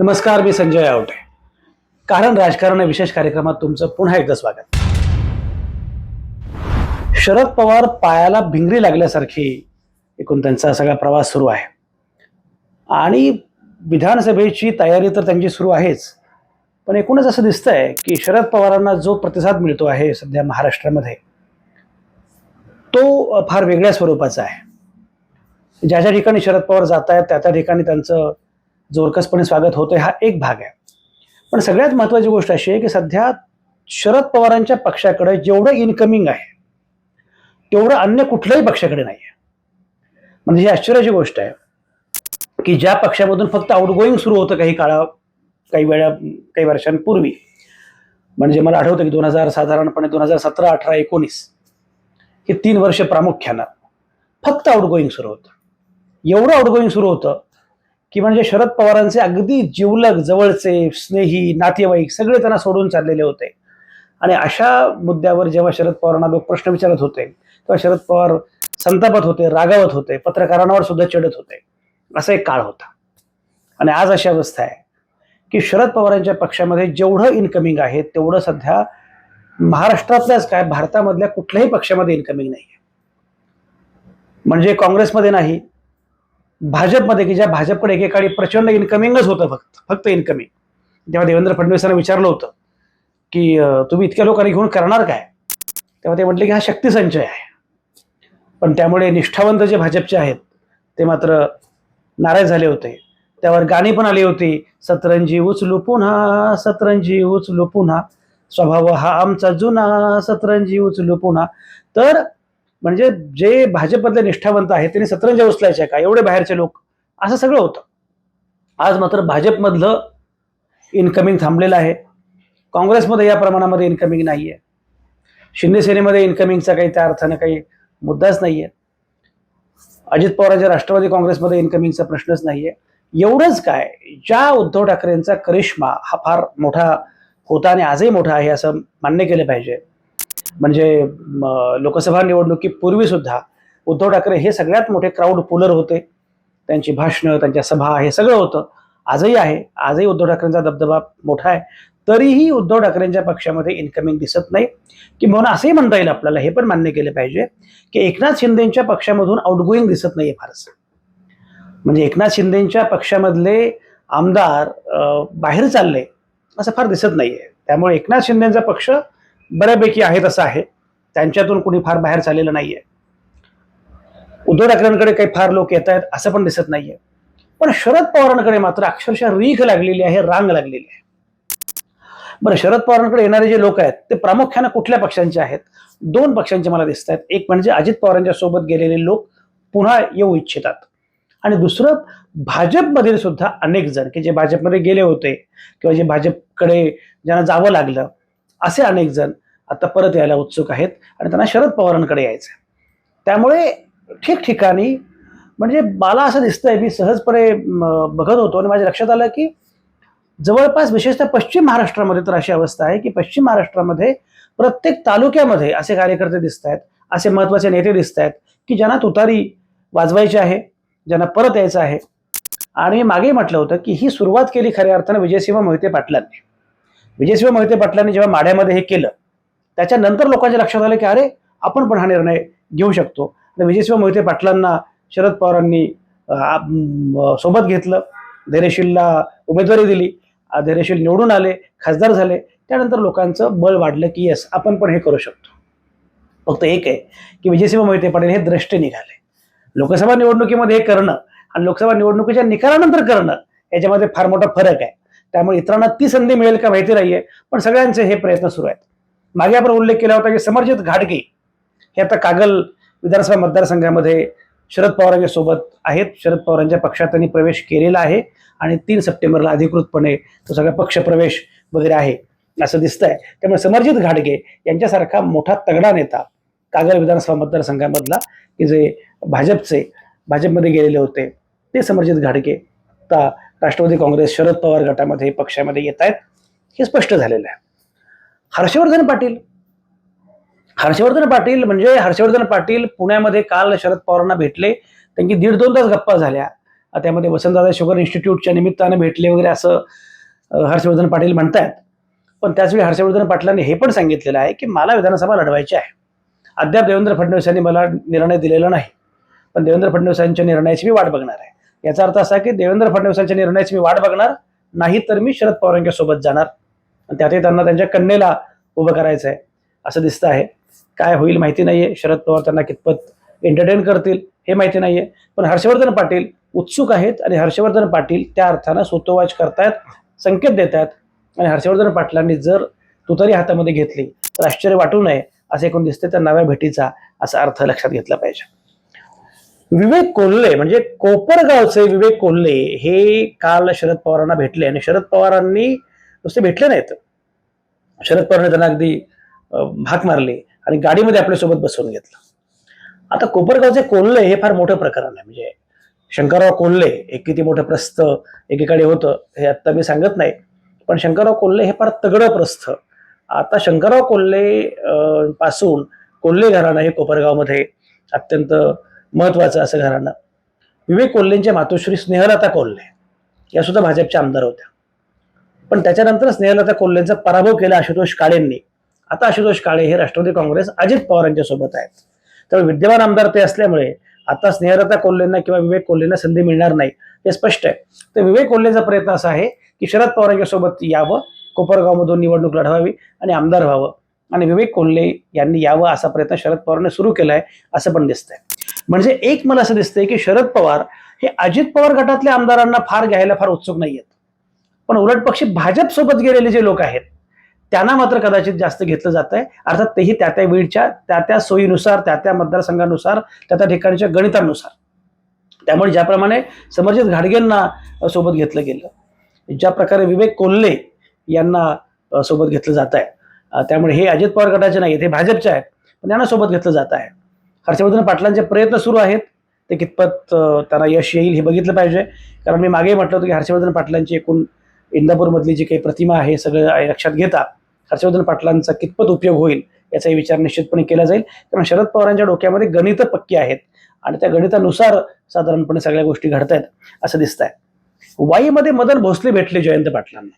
नमस्कार मी संजय आवटे. कारण राजकारण या विशेष कार्यक्रमात तुमचं पुन्हा एकदा स्वागत. शरद पवार पायाला भिंगरी लागल्यासारखी एकूण त्यांचा सगळा प्रवास सुरू आहे. आणि विधानसभेची तयारी तर त्यांची सुरू आहेच. पण एकूणच असं दिसतंय की शरद पवारांना जो प्रतिसाद मिळतो आहे सध्या महाराष्ट्रामध्ये तो फार वेगळ्या स्वरूपाचा आहे. ज्या ज्या ठिकाणी शरद पवार जात आहेत त्या त्या ठिकाणी त्यांचं जोरकसपणे स्वागत होतंय हा एक भाग आहे. पण सगळ्यात महत्त्वाची गोष्ट अशी आहे की सध्या शरद पवारांच्या पक्षाकडे जेवढं इन्कमिंग आहे तेवढं अन्य कुठल्याही पक्षाकडे नाही आहे म्हणजे ही आश्चर्याची गोष्ट आहे की ज्या पक्षामधून फक्त आउटगोईंग सुरू होतं काही काळा काही वेळा काही वर्षांपूर्वी. म्हणजे मला आठवतं की दोन हजार साधारणपणे दोन हजार सतरा अठरा एकोणीस हे तीन वर्ष प्रामुख्यानं फक्त आउटगोईंग सुरू होतं. एवढं आउटगोईंग सुरू होतं की म्हणजे शरद पवारांचे अगदी जिवलग जवळचे स्नेही नातेवाईक सगळे त्यांना सोडून चाललेले होते. आणि अशा मुद्द्यावर जेव्हा शरद पवारांना लोक प्रश्न विचारत होते तेव्हा शरद पवार संतापत होते रागावत होते पत्रकारांवर सुद्धा चिडत होते. असा एक काळ होता. आणि आज अशी अवस्था आहे की शरद पवारांच्या पक्षामध्ये जेवढं इन्कमिंग आहे तेवढं सध्या महाराष्ट्रातल्याच काय भारतामधल्या कुठल्याही पक्षामध्ये इन्कमिंग नाही आहे म्हणजे काँग्रेसमध्ये नाही भाजपमध्ये की ज्या भाजपकडे एकेकाळी प्रचंड इन्कमिंगच होतं फक्त फक्त इन्कमिंग तेव्हा देवेंद्र फडणवीसांना विचारलं होतं की तुम्ही इतक्या लोकांनी घेऊन करणार काय? तेव्हा ते म्हटले की हा शक्तिसंचय आहे. पण त्यामुळे निष्ठावंत जे भाजपचे आहेत ते मात्र नाराज झाले होते. त्यावर गाणी पण आली होती सतरंजी उचलू पुन्हा सतरंजी उचलू पुन्हा स्वभाव हा आमचा जुना सतरंजी उचलू पुन्हा. तर म्हणजे जे भाजपमधले निष्ठावंत आहेत त्यांनी सतरंजा उचलायच्या का? एवढे बाहेरचे लोक. असं सगळं होतं. आज मात्र भाजपमधलं इन्कमिंग थांबलेलं आहे. काँग्रेसमध्ये या प्रमाणामध्ये इन्कमिंग नाही आहे शिंदेसेनेमध्ये इन्कमिंगचा काही त्या अर्थानं काही मुद्दाच नाही आहे अजित पवारांच्या राष्ट्रवादी काँग्रेसमध्ये इन्कमिंगचा प्रश्नच नाही आहे एवढंच काय? ज्या उद्धव ठाकरेंचा करिश्मा हा फार मोठा होता आणि आजही मोठा आहे असं मान्य केलं पाहिजे. म्हणजे लोकसभा निवडणुकीपूर्वी सुद्धा उद्धव ठाकरे हे सगळ्यात मोठे क्राऊड पुलर होते. त्यांची भाषणं त्यांच्या सभा हे सगळं होतं. आजही आहे. आजही उद्धव ठाकरेंचा दबदबा मोठा आहे. तरीही उद्धव ठाकरेंच्या पक्षामध्ये इन्कमिंग दिसत नाही. की म्हणून असंही म्हणता येईल आपल्याला हे पण मान्य केलं पाहिजे की एकनाथ शिंदेच्या पक्षामधून आउटगोईंग दिसत नाहीये फारसं. म्हणजे एकनाथ शिंदेच्या पक्षामधले आमदार बाहेर चालले असं फार दिसत नाहीये. त्यामुळे एकनाथ शिंदेचा पक्ष बऱ्यापैकी आहेत असं आहे. त्यांच्यातून कुणी फार बाहेर चाललेलं नाहीये. उद्धव ठाकरेंकडे काही फार लोक येत आहेत असं पण दिसत नाहीये. पण शरद पवारांकडे मात्र अक्षरशः रीख लागलेली आहे रांग लागलेली आहे. बरं शरद पवारांकडे येणारे जे लोक आहेत ते प्रामुख्यानं कुठल्या पक्षांचे आहेत? दोन पक्षांचे मला दिसत आहेत. एक म्हणजे अजित पवारांच्या सोबत गेलेले लोक पुन्हा येऊ इच्छितात. आणि दुसरं भाजपमधील सुद्धा अनेक जण की जे भाजपमध्ये गेले होते किंवा जे भाजपकडे ज्यांना जावं लागलं असे अनेक जण आता परत यायला उत्सुक आहेत आणि त्यांना शरद पवारांकडे यायचं आहे. त्यामुळे ठिकठिकाणी म्हणजे मला असं दिसतंय मी सहजपणे बघत होतो आणि माझ्या लक्षात आलं की जवळपास विशेषतः पश्चिम महाराष्ट्रामध्ये तर अशी अवस्था आहे की पश्चिम महाराष्ट्रामध्ये प्रत्येक तालुक्यामध्ये असे कार्यकर्ते दिसत आहेत असे महत्त्वाचे नेते दिसत आहेत की ज्यांना तुतारी वाजवायची आहे ज्यांना परत यायचं आहे आणि मागे म्हटलं होतं की ही सुरुवात केली खऱ्या अर्थानं विजयसिंह मोहिते पाटलांनी विजयसिंह मोहिते पाटलांनी जेव्हा माढ्यामध्ये हे केलं त्याच्यानंतर लोकांच्या लक्षात आलं की अरे आपण पण हा निर्णय घेऊ शकतो. आणि विजयसिंह मोहिते पाटलांना शरद पवारांनी सोबत घेतलं धैर्यशीलला उमेदवारी दिली धैर्यशील निवडून आले खासदार झाले त्यानंतर लोकांचं बळ वाढलं की येस आपण पण हे करू शकतो. फक्त एक आहे की विजयसिंह मोहिते पाटील हे द्रष्टे निघाले. लोकसभा निवडणुकीमध्ये हे करणं आणि लोकसभा निवडणुकीच्या निकालानंतर करणं याच्यामध्ये फार मोठा फरक आहे. त्यामुळे इतरांना ती संधी मिळेल का माहिती नाहीये पण सगळ्यांचे हे प्रयत्न सुरू आहेत. मागे आपण उल्लेख केला होता की समर्जित घाटगे हे आता कागल विधानसभा मतदारसंघामध्ये शरद पवारांच्या सोबत आहेत. शरद पवारांच्या पक्षात त्यांनी प्रवेश केलेला आहे आणि तीन सप्टेंबरला अधिकृतपणे तो सगळा पक्ष प्रवेश वगैरे आहे असं दिसतंय. त्यामुळे समर्जित घाटगे यांच्यासारखा मोठा तगडा नेता कागल विधानसभा मतदारसंघामधला की जे भाजपचे भाजपमध्ये गेलेले होते ते समर्जित घाटगे आता राष्ट्रवादी काँग्रेस शरद पवार गटामध्ये पक्षामध्ये येत आहेत हे स्पष्ट झालेलं आहे. हर्षवर्धन पाटील. हर्षवर्धन पाटील म्हणजे हर्षवर्धन पाटील पुण्यामध्ये काल शरद पवारांना भेटले. त्यांची दीड दोन तास गप्पा झाल्या. त्यामध्ये वसंतदादा शुगर इन्स्टिट्यूटच्या निमित्तानं भेटले वगैरे असं हर्षवर्धन पाटील म्हणतायत. पण त्याचवेळी हर्षवर्धन पाटलांनी हे पण सांगितलेलं आहे की मला विधानसभा लढवायची आहे. अद्याप देवेंद्र फडणवीस यांनी मला निर्णय दिलेला नाही. पण देवेंद्र फडणवीस यांच्या निर्णयाची मी वाट बघणार आहे. याचा अर्थ असा की देवेंद्र फडणवीसांच्या निर्णयाची मी वाट बघणार नाही तर मी शरद पवार सोबत जाणार. आणि त्यातही त्यांना त्यांच्या कन्येला उभं करायचं आहे असं दिसतं आहे. काय होईल माहिती नाहीये. शरद पवार त्यांना कितपत एंटरटेन करतील हे माहिती नाहीये. पण हर्षवर्धन पाटील उत्सुक आहेत आणि हर्षवर्धन पाटील त्या अर्थानं सोतोवाच करतायत संकेत देत आहेत आणि हर्षवर्धन पाटलांनी जर तुतारी हातामध्ये घेतली तर आश्चर्य वाटू नये असे एकूण दिसते त्या नव्या भेटीचा असा अर्थ लक्षात घेतला पाहिजे. विवेक कोल्हे म्हणजे कोपरगावचे विवेक कोल्हे हे काल शरद पवारांना भेटले आणि शरद पवारांनी नुसते भेटले नाहीत. शरद पवारांनी त्यांना अगदी भाग मारले मारली आणि गाडीमध्ये आपल्यासोबत बसवून घेतलं. आता कोपरगावचे कोल्हे हे फार मोठं प्रकरण आहे. म्हणजे शंकरराव कोल्हे हे किती मोठं प्रस्थ एकीकडे होतं हे आत्ता मी सांगत नाही. पण शंकरराव कोल्हे हे फार तगडं प्रस्थ. आता शंकरराव कोल्हे अं, पासून कोल्हे घराणं हे कोपरगावमध्ये अत्यंत महत्वाचं असं घराणं. विवेक कोल्हेंच्या मातोश्री स्नेहलता कोल्हे. या सुद्धा भाजपच्या आमदार होत्या. पण त्याच्यानंतर स्नेहलता कोल्हेंचा पराभव केला आशुतोष काळेंनी. आता आशुतोष काळे हे राष्ट्रवादी काँग्रेस अजित पवारांच्या सोबत आहेत. त्यामुळे विद्यमान आमदार ते असल्यामुळे आता स्नेहलता कोल्हेंना किंवा विवेक कोल्हेंना संधी मिळणार नाही हे स्पष्ट आहे. तर विवेक कोल्हेचा प्रयत्न असा आहे की शरद पवारांच्या सोबत यावं कोपरगावमधून निवडणूक लढवावी आणि आमदार व्हावं. आणि विवेक कोल्हे यांनी यावं असा प्रयत्न शरद पवारांनी सुरू केला आहे असं पण दिसतंय. म्हणजे एक मला असं दिसतंय की शरद पवार हे अजित पवार गटातल्या आमदारांना फार घ्यायला फार उत्सुक नाहीयेत. पण उलट पक्षी भाजप सोबत गेलेले जे लोक आहेत त्यांना मात्र कदाचित जास्त घेतलं जात आहे अर्थात तेही त्या त्या वेळच्या त्या त्या सोयीनुसार त्या त्या मतदारसंघानुसार त्या त्या ठिकाणच्या गणितानुसार. त्यामुळे ज्याप्रमाणे समरजित घाडगेंना सोबत घेतलं गेलं ज्या प्रकारे विवेक कोल्हे यांना सोबत घेतलं जात आहे त्यामुळे हे अजित पवार गटाचे नाही आहेत हे भाजपचे आहेत पण यांना सोबत घेतलं जात आहे. हर्षवर्धन पाटलांचे प्रयत्न सुरू आहेत ते कितपत त्यांना यश येईल हे बघितलं पाहिजे. कारण मी मागे म्हटलं होतं की हर्षवर्धन पाटलांची एकूण इंदापूरमधली जी काही प्रतिमा आहे सगळं लक्षात घेता हर्षवर्धन पाटलांचा कितपत उपयोग होईल याचाही विचार निश्चितपणे केला जाईल. कारण शरद पवारांच्या डोक्यामध्ये गणित पक्की आहेत आणि त्या गणितानुसार साधारणपणे सगळ्या गोष्टी घडत आहेत असं दिसत आहे वाईमध्ये मदन भोसले भेटले जयंत पाटलांना.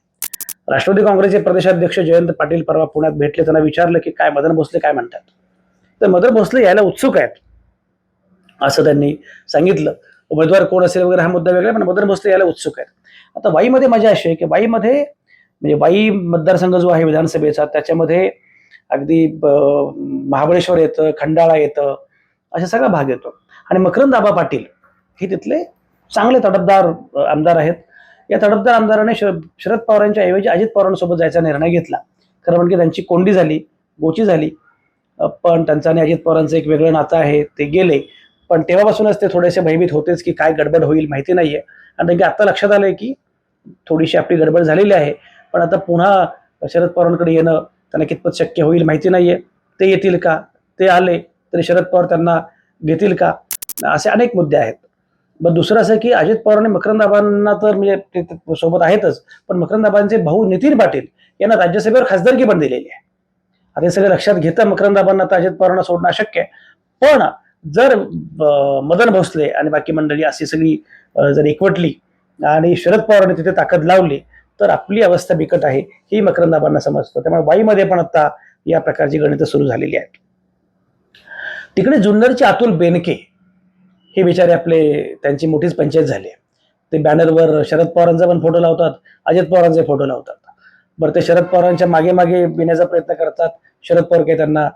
राष्ट्रवादी काँग्रेसचे प्रदेशाध्यक्ष जयंत पाटील परवा पुण्यात भेटले त्यांना विचारलं की काय मदन भोसले काय म्हणतात? तर मदर भोसले यायला उत्सुक आहेत. असं त्यांनी सांगितलं. उमेदवार कोण असेल वगैरे हा मुद्दा वेगळा पण मदर भोसले यायला उत्सुक आहेत. आता वाईमध्ये मजा अशी आहे की वाईमध्ये म्हणजे वाई मतदारसंघ जो आहे विधानसभेचा त्याच्यामध्ये अगदी ब- महाबळेश्वर येतं खंडाळा येतं असा सगळा भाग येतो. आणि मकरंद आबा पाटील हे तिथले चांगले तडफदार आमदार आहेत. या तडफदार आमदाराने शरद शरद पवारांच्या ऐवजी अजित पवारांसोबत जायचा निर्णय घेतला. खरं म्हणजे त्यांची कोंडी झाली गोची झाली. पण त्यांचं आणि अजित पवारांचं एक वेगळं नातं आहे ते गेले. पण तेव्हापासूनच ते थोडेसे भयभीत होतेच की काय गडबड होईल माहिती नाहीये. आणि त्यांनी आता लक्षात आलंय की थोडीशी आपली गडबड झालेली आहे. पण आता पुन्हा शरद पवारांकडे येणं त्यांना कितपत शक्य होईल माहिती नाहीये. ते येतील का? ते आले तरी शरद पवार त्यांना घेतील का? असे अनेक मुद्दे आहेत. मग दुसरं असं की अजित पवारांनी मकरंदाबांना तर म्हणजे ते सोबत आहेतच. पण मकरंदाबांचे भाऊ नितीन पाटील यांना राज्यसभेवर खासदारकी पण दिलेली आहे. आता हे सगळं लक्षात घेता मकरंदाबांना तर अजित पवारांना सोडणं अशक्य आहे. पण जर मदन भोसले आणि बाकी मंडळी अशी सगळी जर एकवटली आणि शरद पवारांनी तिथे ताकद लावली तर आपली अवस्था बिकट आहे ही मकरंदाबांना समजतं. त्यामुळे वाईमध्ये पण आता या प्रकारची गणितं सुरू झालेली आहेत. तिकडे जुन्नरचे अतुल बेनके हे बिचारे आपले त्यांची मोठीच पंचायत झाली आहे. ते बॅनरवर शरद पवारांचा पण फोटो लावतात अजित पवारांचे फोटो लावतात. बरं ते शरद पवारांच्या मागे मागे येण्याचा प्रयत्न करतात. शरद पवार काही त्यांना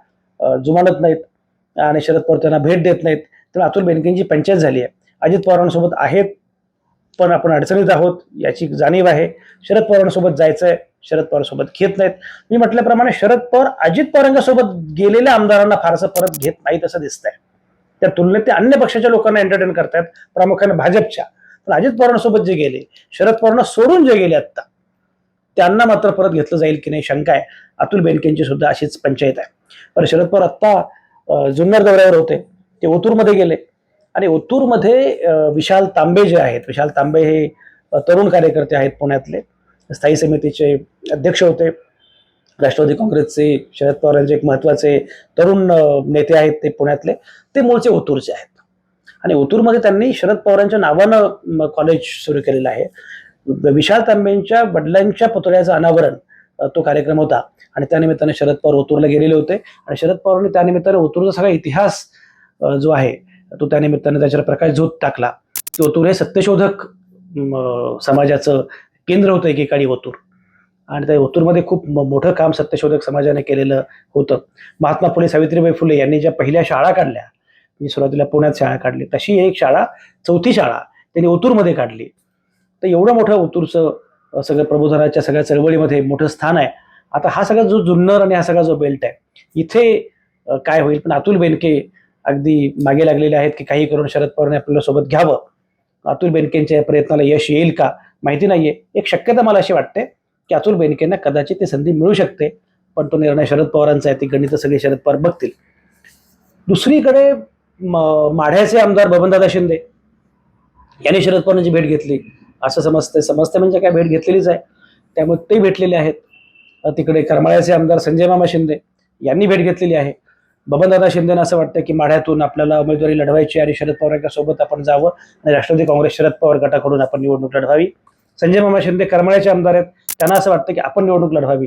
जुमानत नाहीत आणि शरद पवार त्यांना भेट देत नाहीत. तर अतुल बेनकेंची पंचायत झाली आहे. अजित पवारांसोबत आहेत पण आपण अडचणीत आहोत याची जाणीव आहे. शरद पवारांसोबत जायचं आहे शरद पवारसोबत घेत नाहीत. मी म्हटल्याप्रमाणे शरद पवार अजित पवारांसोबत गेलेल्या आमदारांना फारसं परत घेत नाहीत असं दिसतंय. त्या तुलनेत ते अन्य पक्षाच्या लोकांना एंटरटेन करतायत प्रामुख्याने भाजपच्या. पण अजित पवारांसोबत जे गेले शरद पवारांना सोडून जे गेले आत्ता त्यांना मात्र परत घेतलं जाईल की नाही शंका आहे. अतुल बेनकेंची सुद्धा अशीच पंचायत आहे. पण शरद पवार आत्ता जुन्नर दौऱ्यावर होते. ते ओतूरमध्ये गेले. आणि ओतूरमध्ये विशाल तांबे जे आहेत विशाल तांबे हे तरुण कार्यकर्ते आहेत पुण्यातले. स्थायी समितीचे अध्यक्ष होते. राष्ट्रवादी काँग्रेसचे शरद पवारांचे एक महत्त्वाचे तरुण नेते आहेत ते पुण्यातले. ते मूळचे ओतूरचे आहेत. आणि ओतूरमध्ये त्यांनी शरद पवारांच्या नावानं कॉलेज सुरू केलेलं आहे. विशाल तांबेंच्या वडिलांच्या पुतळ्याचं अनावरण तो कार्यक्रम होता. आणि त्यानिमित्ताने शरद पवार ओतूरला गेलेले होते. आणि शरद पवारांनी त्यानिमित्ताने ओतूरचा सगळा इतिहास जो आहे तो त्यानिमित्ताने त्याच्यावर प्रकाश झोत टाकला. ओतूर हे सत्यशोधक समाजाचं केंद्र होतं एकेकाळी ओतूर. आणि त्या ओतूरमध्ये खूप मोठं काम सत्यशोधक समाजाने केलेलं होतं. महात्मा फुले सावित्रीबाई फुले यांनी ज्या पहिल्या शाळा काढल्या म्हणजे सुरुवातीला पुण्यात शाळा काढली तशी एक शाळा चौथी शाळा त्यांनी ओतूरमध्ये काढली. तर एवढं मोठं ओतूरचं सगळं प्रबोधनाच्या सगळ्या चळवळीमध्ये मोठं स्थान आहे. आता हा सगळा जो जुन्नर आणि हा सगळा जो बेल्ट आहे इथे काय होईल? पण अतुल बेनके अगदी मागे लागलेले आहेत की काही करून शरद पवारने आपल्यासोबत घ्यावं. अतुल बेनकेंच्या प्रयत्नाला यश येईल का? माहिती नाहीये. एक शक्यता मला अशी वाटते की अतुल बेनकेंना कदाचित ती संधी मिळू शकते पण तो निर्णय शरद पवारांचा आहे ती गणित सगळे शरद पवार बघतील. दुसरीकडे माढ्याचे आमदार बबनदादा शिंदे यांनी शरद पवारांची भेट घेतली. असं समजतंय. समजते म्हणजे काय? भेट घेतलेलीच आहे. त्यामुळे ते भेटलेले आहेत. तिकडे करमाळ्याचे आमदार संजय मामा शिंदे यांनी भेट घेतलेली आहे. बबनदादा शिंदेना असं वाटतं की माढ्यातून आपल्याला उमेदवारी लढवायची आणि शरद पवार सोबत आपण जावं आणि राष्ट्रवादी काँग्रेस शरद पवार गटाकडून आपण निवडणूक लढवावी. संजय मामा शिंदे करमाळ्याचे आमदार आहेत. त्यांना असं वाटतं की आपण निवडणूक लढवावी.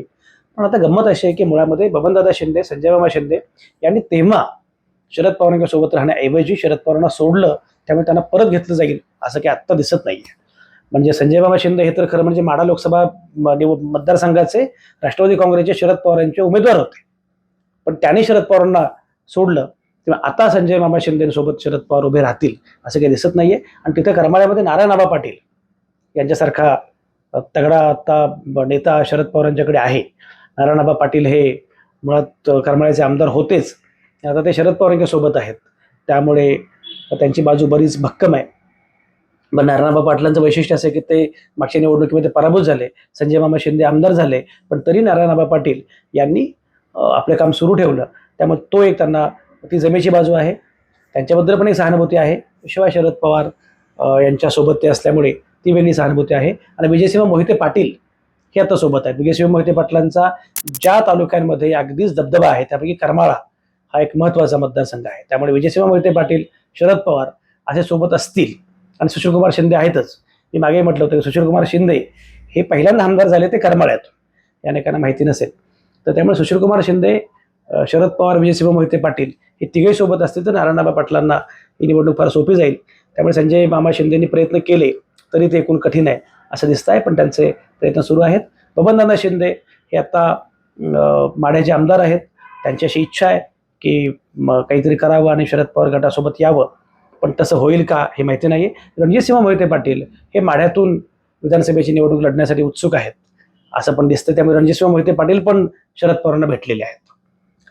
पण आता गंमत अशी आहे की मुळामध्ये बबनदादा शिंदे संजय मामा शिंदे यांनी तेव्हा शरद पवारांच्या सोबत राहण्याऐवजी शरद पवारांना सोडलं. त्यामुळे त्यांना परत घेतलं जाईल असं काही आत्ता दिसत नाहीये. म्हणजे संजय बाबा शिंदे हे तर खरं म्हणजे माडा लोकसभा म- मतदारसंघाचे राष्ट्रवादी काँग्रेसचे शरद पवार यांचे उमेदवार होते. पण त्यांनी शरद पवारांना सोडलं. तेव्हा आता संजय मामा शिंदेसोबत शरद पवार उभे राहतील असं काही दिसत नाहीये. आणि तिथं करमाळ्यामध्ये नारायण आबा पाटील यांच्यासारखा तगडा आता नेता शरद पवारांच्याकडे आहे. नारायण आबा पाटील हे मुळात करमाळ्याचे आमदार होतेच. आता ते शरद पवारांच्या सोबत आहेत. त्यामुळे त्यांची बाजू बरीच भक्कम आहे. नारायणबा पाटलांचं वैशिष्ट्य असं की ते मागच्या निवडणुकीमध्ये पराभूत झाले. संजय मामा शिंदे आमदार झाले. पण तरी नारायणबा पाटील यांनी आपलं काम सुरू ठेवलं. त्यामुळे तो एक त्यांना ती जमेची बाजू आहे. त्यांच्याबद्दल पण एक सहानुभूती आहे. शिवाय शरद पवार यांच्यासोबत ते असल्यामुळे ती वेगळी सहानुभूती आहे. आणि विजयसिंह मोहिते पाटील हे आता सोबत आहेत. विजयसिंह मोहिते पाटलांचा ज्या तालुक्यांमध्ये अगदीच दबदबा आहे त्यापैकी करमाळा हा एक महत्त्वाचा मतदारसंघ आहे. त्यामुळे विजयसिंह मोहिते पाटील शरद पवार असे सोबत असतील. आणि सुशीलकुमार शिंदे आहेतच. मी मागे म्हटलं होतं की सुशीलकुमार शिंदे हे पहिल्यांदा आमदार झाले ते करमाळ्यात. या अनेकांना माहिती नसेल. तर त्यामुळे सुशीलकुमार शिंदे शरद पवार विजयसिंह मोहिते पाटील हे तिघे सोबत असतील तर नारायणबाबा पाटलांना ही निवडणूक फार सोपी जाईल. त्यामुळे संजय मामा शिंदेनी प्रयत्न केले तरी ते एकूण कठीण आहे असं दिसतं आहे पण त्यांचे प्रयत्न सुरू आहेत. बबनदादा शिंदे हे आता माढ्याचे आमदार आहेत. त्यांची अशी इच्छा आहे की काहीतरी करावं आणि शरद पवार गटासोबत यावं. पण तसं होईल का हे माहिती नाही रणजितसिंह मोहिते पाटील हे माढ्यातून विधानसभेची निवडणूक लढण्यासाठी उत्सुक आहेत. असं पण दिसतं त्यामुळे रणजितसिंह मोहिते पाटील पण शरद पवारांना भेटलेले आहेत.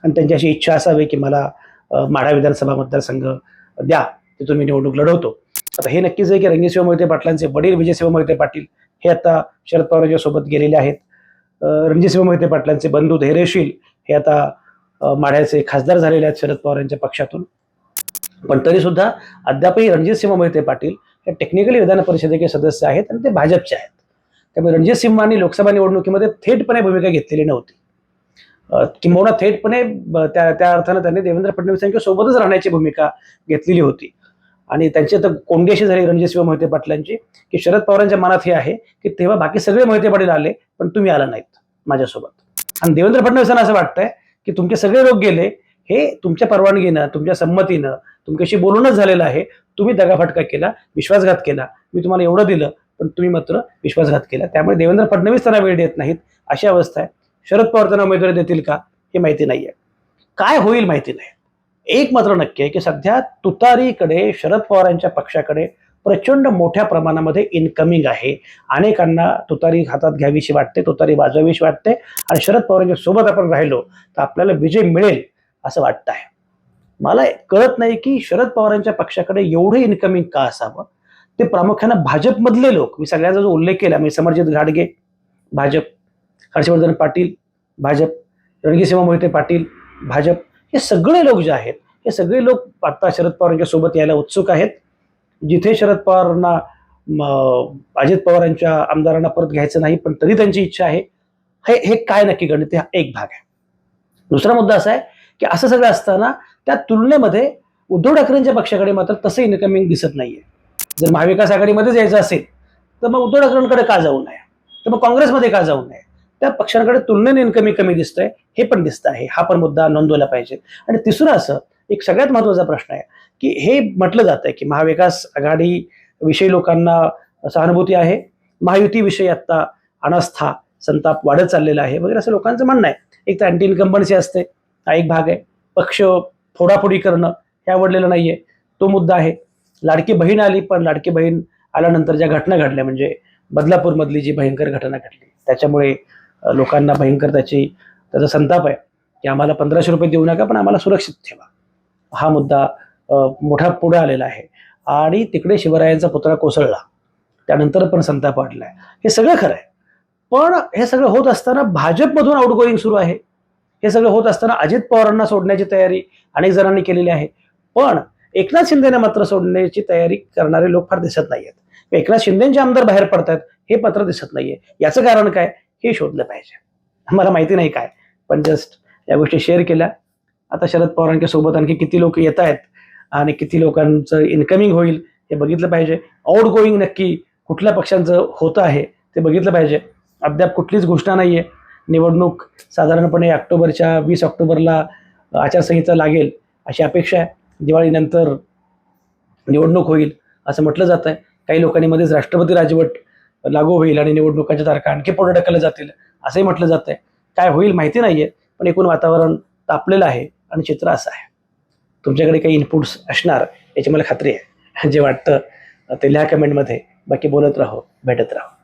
आणि त्यांची अशी इच्छा असावी की मला माढा विधानसभा मतदारसंघ द्या तिथून मी निवडणूक लढवतो. आता हे नक्कीच आहे की रणजितसिंह मोहिते पाटलांचे वडील विजयसिंह मोहिते पाटील हे आता शरद पवारांच्या सोबत गेलेले आहेत. रणजितसिंह मोहिते पाटलांचे बंधू धैर्यशील हे आता माढ्याचे खासदार झालेले आहेत शरद पवारांच्या पक्षातून. पण तरी सुद्धा अद्यापही रणजितसिंह मोहिते पाटील हे टेक्निकली विधान परिषदेचे सदस्य आहेत आणि ते भाजपचे आहेत. त्यामुळे रणजित सिंहांनी लोकसभा निवडणुकीमध्ये थेटपणे भूमिका घेतलेली नव्हती. किंबहुना थेटपणे त्या त्या अर्थानं त्यांनी देवेंद्र फडणवीस यांच्या सोबतच राहण्याची भूमिका घेतलेली होती. आणि त्यांची तर कोंडी अशी झाली रणजितसिंह मोहिते पाटलांची की शरद पवारांच्या मनात हे आहे की तेव्हा बाकी सगळे मोहिते पाटील आले पण तुम्ही आला नाहीत माझ्यासोबत. आणि देवेंद्र फडणवीसांना असं वाटतंय की तुमचे सगळे लोक गेले हे तुमच्या परवानगीनं तुमच्या संमतीनं तुमच्याशी बोलूनच झालेलं आहे. तुम्ही दगाफटका केला विश्वासघात केला. मी तुम्हाला एवढं दिलं पण तुम्ही मात्र विश्वासघात केला. त्यामुळे देवेंद्र फडणवीस त्यांना वेळ देत नाहीत. अशी अवस्था आहे. शरद पवार त्यांना उमेदवारी देतील का हे माहिती नाही आहे काय होईल माहिती नाही. एक मात्र नक्की आहे की सध्या तुतारीकडे शरद पवारांच्या पक्षाकडे प्रचंड मोठ्या प्रमाणामध्ये इनकमिंग आहे. अनेकांना तुतारी हातात घ्यावीशी वाटते तुतारी वाजवावीशी वाटते. आणि शरद पवारांच्या सोबत आपण राहिलो तर आपल्याला विजय मिळेल असं वाटतं आहे. मला कळत नाही की शरद पवारांच्या पक्षाकडे एवढं इन्कमिंग का असावं? ते प्रामुख्यानं भाजपमधले लोक मी सगळ्याचा जो उल्लेख केला मी समरजित घाडगे भाजप हर्षवर्धन पाटील भाजप रणजितसिंह मोहिते पाटील भाजप हे सगळे लोक जे आहेत हे सगळे लोक आता शरद पवारांच्या सोबत यायला उत्सुक आहेत. जिथे शरद पवारांना अजित पवारांच्या आमदारांना परत घ्यायचं नाही पण तरी त्यांची इच्छा आहे. हे हे काय नक्की गणित हा एक भाग आहे. दुसरा मुद्दा असा आहे की असं सगळं असताना त्या तुलनेमध्ये उद्धव ठाकरेंच्या पक्षाकडे मात्र तसं इनकमिंग दिसत नाहीये. जर महाविकास आघाडीमध्ये जायचं असेल तर मग उद्धव ठाकरेंकडे का जाऊ नये? तर मग काँग्रेसमध्ये का जाऊ नये? त्या पक्षांकडे तुलनेने इन्कमी कमी दिसतंय हे पण दिसतं आहे. हा पण मुद्दा नोंदवला पाहिजे. आणि तिसरं असं एक सगळ्यात महत्त्वाचा प्रश्न आहे की हे म्हटलं जातं की महाविकास आघाडी विषयी लोकांना सहानुभूती आहे. महायुतीविषयी आत्ता अनास्था संताप वाढत चाललेला आहे वगैरे असं लोकांचं म्हणणं आहे. एक तर अँटी इन्कम्बन्सी असते हा एक भाग आहे. पक्ष फोडाफोडी करणं हे आवडलेलं नाहीये. तो मुद्दा आहे. लाडकी बहीण आली पण लाडकी बहीण आल्यानंतर ज्या घटना घडल्या म्हणजे बदलापूरमधली जी भयंकर घटना घडली त्याच्यामुळे लोकांना भयंकर त्याची त्याचा संताप आहे की आम्हाला पंधराशे रुपये देऊ नका पण आम्हाला सुरक्षित ठेवा. हा मुद्दा मोठा पुढे आलेला आहे. आणि तिकडे शिवरायांचा पुतळा कोसळला. त्यानंतर पण संताप वाढलाय. हे सगळं खरं आहे. पण हे सगळं होत असताना भाजपमधून आउटगोईंग सुरू आहे. हे सगळं होत असताना अजित पवारांना सोडण्याची तयारी अनेक जणांनी केलेली आहे. पण एकनाथ शिंदेना मात्र सोडण्याची तयारी करणारे लोक फार दिसत नाहीयेत. एकनाथ शिंदेचे आमदार बाहेर पडतात हे पत्र दिसत नाहीये. याचं कारण काय? हे शोधलं पाहिजे. मला माहिती नाही काय. पण जस्ट या गोष्टी शेअर केल्या. आता शरद पवारांच्या सोबत आणखी किती लोक येत आहेत आणि किती लोकांचं इन्कमिंग होईल हे बघितलं पाहिजे. आउट गोईंग नक्की कुठल्या पक्षांचं होतं आहे ते बघितलं पाहिजे. अद्याप कुठलीच घोषणा नाहीये. निवडणूक साधारणपणे ऑक्टोबरच्या वीस ऑक्टोबरला आचारसंहिता लागेल अशी अपेक्षा आहे. दिवाळीनंतर निवडणूक होईल असं म्हटलं जात आहे काही लोकांनी मध्येच राष्ट्रपती राजवट लागू होईल आणि निवडणुकांच्या तारखा आणखी पुढे ढकलल्या जातील असंही म्हटलं जात आहे काय होईल माहिती नाही आहे पण एकूण वातावरण तापलेलं आहे आणि चित्र असं आहे. तुमच्याकडे काही इनपुट्स असणार याची मला खात्री आहे. जे वाटतं ते लिहा कमेंटमध्ये बाकी बोलत राहो भेटत राहो.